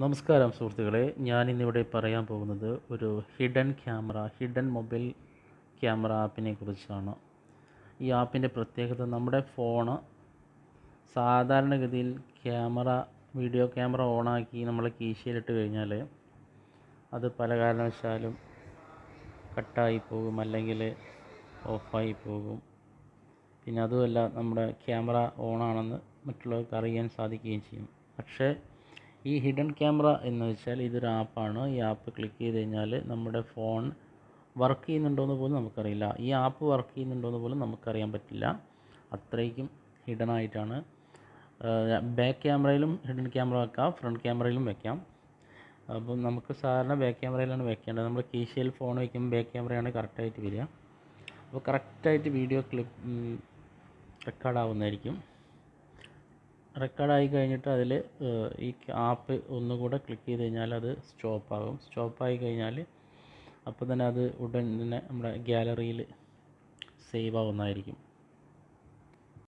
നമസ്കാരം സുഹൃത്തുക്കളെ. ഞാൻ ഇന്നിവിടെ പറയാൻ പോകുന്നത് ഒരു hidden camera hidden mobile camera ആപ്പിനെ കുറിച്ചാണ്. ഈ ആപ്പിന്റെ പ്രത്യേകത നമ്മുടെ ഫോണ് സാധാരണഗതിയിൽ ക്യാമറ വീഡിയോ ക്യാമറ ഓണാക്കി നമ്മൾ കീശയിലിട്ട് കഴിഞ്ഞാൽ അത് പല കാരണവശാലും കട്ടായി പോകും അല്ലെങ്കിൽ ഓഫായി പോകും. പിന്നെ അതുമല്ല നമ്മുടെ ക്യാമറ ഓണാണെന്ന് മറ്റുള്ളവർക്ക് അറിയാൻ സാധിക്കുകയും ചെയ്യും. പക്ഷേ ഈ ഹിഡൻ ക്യാമറ എന്ന് വെച്ചാൽ ഇതൊരു ആപ്പാണ്. ഈ ആപ്പ് ക്ലിക്ക് ചെയ്ത് കഴിഞ്ഞാൽ നമ്മുടെ ഫോൺ വർക്ക് ചെയ്യുന്നുണ്ടോ എന്ന് പോലും നമുക്കറിയില്ല. ഈ ആപ്പ് വർക്ക് ചെയ്യുന്നുണ്ടോ എന്ന് പോലും നമുക്കറിയാൻ പറ്റില്ല. അത്രയ്ക്കും ഹിഡൻ ആയിട്ടാണ് ബാക്ക് ക്യാമറയിലും ഹിഡൻ ക്യാമറ വെക്കാം ഫ്രണ്ട് ക്യാമറയിലും വെക്കാം. അപ്പം നമുക്ക് സാധാരണ ബാക്ക് ക്യാമറയിലാണ് വെക്കേണ്ടത്. നമ്മൾ കീശയിൽ ഫോൺ വയ്ക്കുമ്പോൾ ബാക്ക് ക്യാമറയാണ് കറക്റ്റായിട്ട് വരിക. അപ്പോൾ കറക്റ്റായിട്ട് വീഡിയോ ക്ലിപ്പ് റെക്കോർഡ് ആവുന്നതായിരിക്കും റെക്കോർഡായി കഴിഞ്ഞിട്ട് അതിൽ ഈ ആപ്പ് ഒന്നുകൂടെ ക്ലിക്ക് ചെയ്ത് കഴിഞ്ഞാൽ അത് സ്റ്റോപ്പ് ആകും സ്റ്റോപ്പായി കഴിഞ്ഞാൽ അപ്പോൾ തന്നെ അത് ഉടൻ തന്നെ നമ്മുടെ ഗ്യാലറിയിൽ സേവ് ആവുന്നതായിരിക്കും.